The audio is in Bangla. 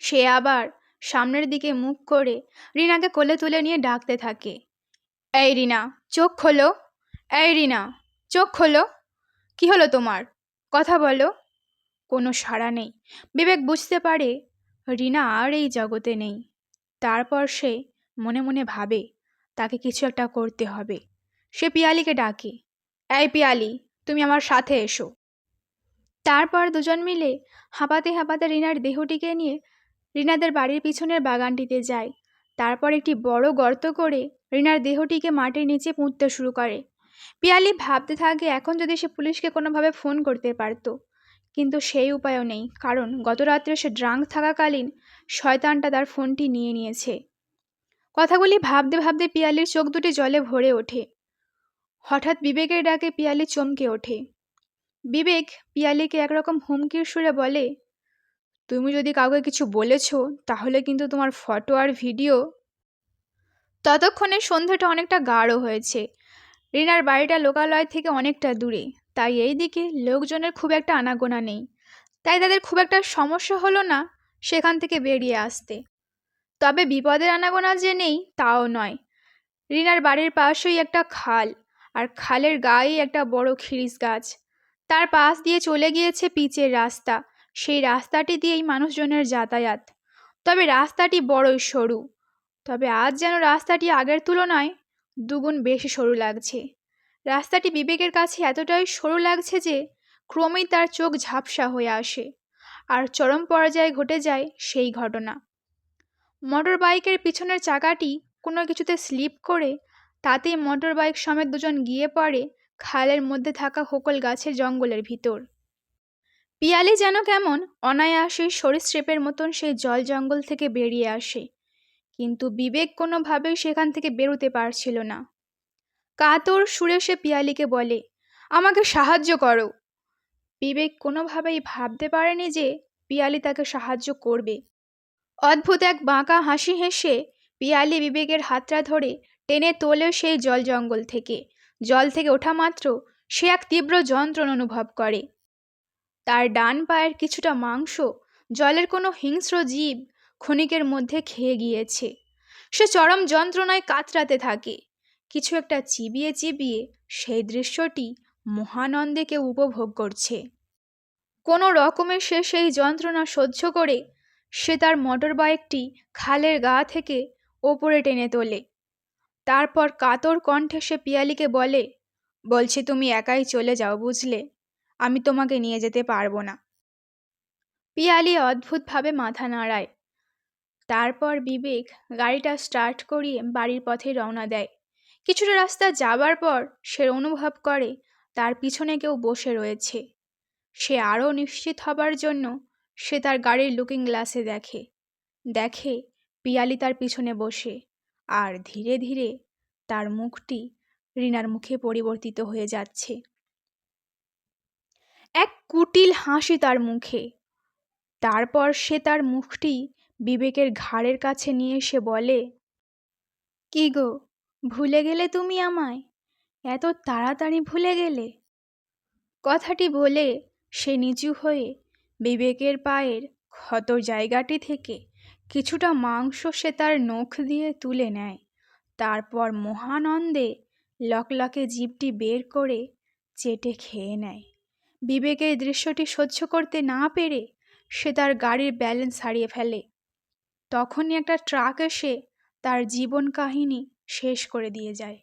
সে আবার সামনের দিকে মুখ করে রিনাকে কোলে তুলে নিয়ে ডাকতে থাকে। এই রিনা, চোখ খোলো। এই রিনা, চোখ খোলো। কি হলো তোমার? কথা বলো। কোনো সাড়া নেই। বিবেক বুঝতে পারে রিনা আর এই জগতে নেই। তারপর সে মনে মনে ভাবে, তাকে কিছু একটা করতে হবে। সে পিয়ালিকে ডাকে, এই পিয়ালি, তুমি আমার সাথে এসো। তারপর দুজন মিলে হাঁপাতে হাঁপাতে রিনার দেহটিকে নিয়ে রিনাদের বাড়ির পিছনের বাগানটিতে যায়। তারপর একটি বড় গর্ত করে রিনার দেহটিকে মাটির নিচে পুঁততে শুরু করে। পিয়ালি ভাবতে থাকে এখন যদি সে পুলিশকে কোনোভাবে ফোন করতে পারত। কিন্তু সেই উপায়ও নেই, কারণ গত রাত্রে সে ড্রাঙ্ক থাকাকালীন শয়তানটা তার ফোনটি নিয়ে নিয়েছে। কথাগুলি ভাবতে ভাবতে পিয়ালির চোখ দুটি জলে ভরে ওঠে। হঠাৎ বিবেকের ডাকে পিয়ালি চমকে ওঠে। বিবেক পিয়ালিকে একরকম হুমকির সুরে বলে তুমি যদি কাউকে কিছু বলেছ, তাহলে কিন্তু তোমার ফটো আর ভিডিও ততক্ষণে সন্ধ্যাটা অনেকটা গাঢ় হয়েছে। রিনার বাড়িটা লোকালয় থেকে অনেকটা দূরে, তাই এই দিকে লোকজনের খুব একটা আনাগোনা নেই। তাই তাদের খুব একটা সমস্যা হলো না সেখান থেকে বেরিয়ে আসতে। তবে বিপদের আনাগোনা যে নেই, তাও নয়। রিনার বাড়ির পাশেই একটা খাল, আর খালের গায়েই একটা বড় খিরিস গাছ। তার পাশ দিয়ে চলে গিয়েছে পিচের রাস্তা সেই রাস্তাটি দিয়েই মানুষজনের যাতায়াত। তবে রাস্তাটি বড়ই সরু। তবে আজ যেন রাস্তাটি আগের তুলনায় দুগুণ বেশি সরু লাগছে। রাস্তাটি বিবেকের কাছে এতটাই সরু লাগছে যে ক্রমেই তার চোখ ঝাপসা হয়ে আসে আর চরম পর্যায়ে ঘটে যায় সেই ঘটনা। মোটর বাইকের পিছনের চাকাটি কোনো কিছুতে স্লিপ করে তাতেই মোটর বাইক সমেত দুজন গিয়ে পড়ে খালের মধ্যে থাকা হোকল গাছের জঙ্গলের ভিতর। পিয়ালি যেন কেমন অনায়াসে সরীসৃপের মতন সেই জল জঙ্গল থেকে বেরিয়ে আসে, কিন্তু বিবেক কোনোভাবেই সেখান থেকে বেরোতে পারছিল না। কাতর সুরে সে পিয়ালিকে বলে, আমাকে সাহায্য করো। বিবেক কোনোভাবেই ভাবতে পারেনি যে পিয়ালি তাকে সাহায্য করবে। অদ্ভুত এক বাঁকা হাসি হেসে পিয়ালি বিবেকের হাতটা ধরে টেনে তোলে সেই জল জঙ্গল থেকে। জল থেকে ওঠা মাত্র সে এক তীব্র যন্ত্রণা অনুভব করে। তার ডান পায়ের কিছুটা মাংস জলের কোনো হিংস্র জীব ক্ষণিকের মধ্যে খেয়ে গিয়েছে। সে চরম যন্ত্রণায় কাতরাতে থাকে। কিছু একটা চিবিয়ে চিবিয়ে সেই দৃশ্যটি মহানন্দেকে উপভোগ করছে। কোনো রকমে সে সেই যন্ত্রণা সহ্য করে সে তার মোটর বাইকটি খালের গা থেকে ওপরে টেনে তোলে। তারপর কাতর কণ্ঠে সে পিয়ালিকে বলে, বলছি তুমি একাই চলে যাও বুঝলে? আমি তোমাকে নিয়ে যেতে পারব না। পিয়ালি অদ্ভুতভাবে মাথা নাড়ায়। তারপর বিবেক গাড়িটা স্টার্ট করিয়ে বাড়ির পথে রওনা দেয়। কিছুটা রাস্তা যাবার পর সে অনুভব করে তার পিছনে কেউ বসে রয়েছে। সে আরও নিশ্চিত হবার জন্য সে তার গাড়ির লুকিং গ্লাসে দেখে। দেখে পিয়ালি তার পিছনে বসে আর ধীরে ধীরে তার মুখটি রিনার মুখে পরিবর্তিত হয়ে যাচ্ছে। এক কুটিল হাসি তার মুখে। তারপর সে তার মুখটি বিবেকের ঘাড়ের কাছে নিয়ে এসে বলে, কি গো, ভুলে গেলে তুমি আমায়? এত তাড়াতাড়ি ভুলে গেলে? কথাটি বলে সে নিচু হয়ে বিবেকের পায়ের ক্ষত জায়গাটি থেকে কিছুটা মাংস সে তার নখ দিয়ে তুলে নেয়। তারপর মহানন্দে লকলকে জীবটি বের করে চেটে খেয়ে নেয়। বিবেকের দৃশ্যটি সহ্য করতে না পেরে সে তার গাড়ির ব্যালেন্স হারিয়ে ফেলে। তখনই একটা ট্রাক এসে তার জীবন কাহিনী শেষ করে দিয়ে যায়।